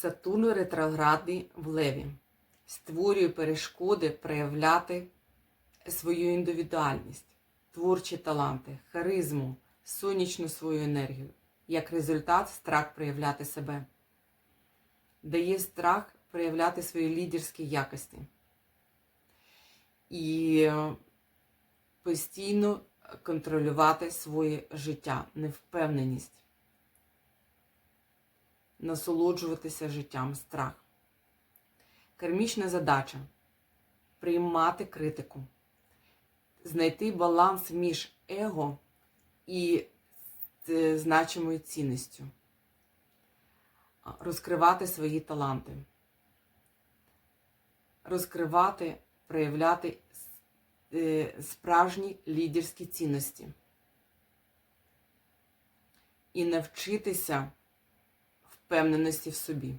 Сатурн ретроградний в Леві створює перешкоди проявляти свою індивідуальність, творчі таланти, харизму, сонячну свою енергію. Як результат, страх проявляти себе. Дає страх проявляти свої лідерські якості. І е, постійно контролювати своє життя, невпевненість, насолоджуватися життям, страх. Кармічна задача приймати критику, знайти баланс між его і е, значимою цінністю, розкривати свої таланти, розкривати, проявляти е, справжні лідерські цінності. І навчитися впевненості в собі.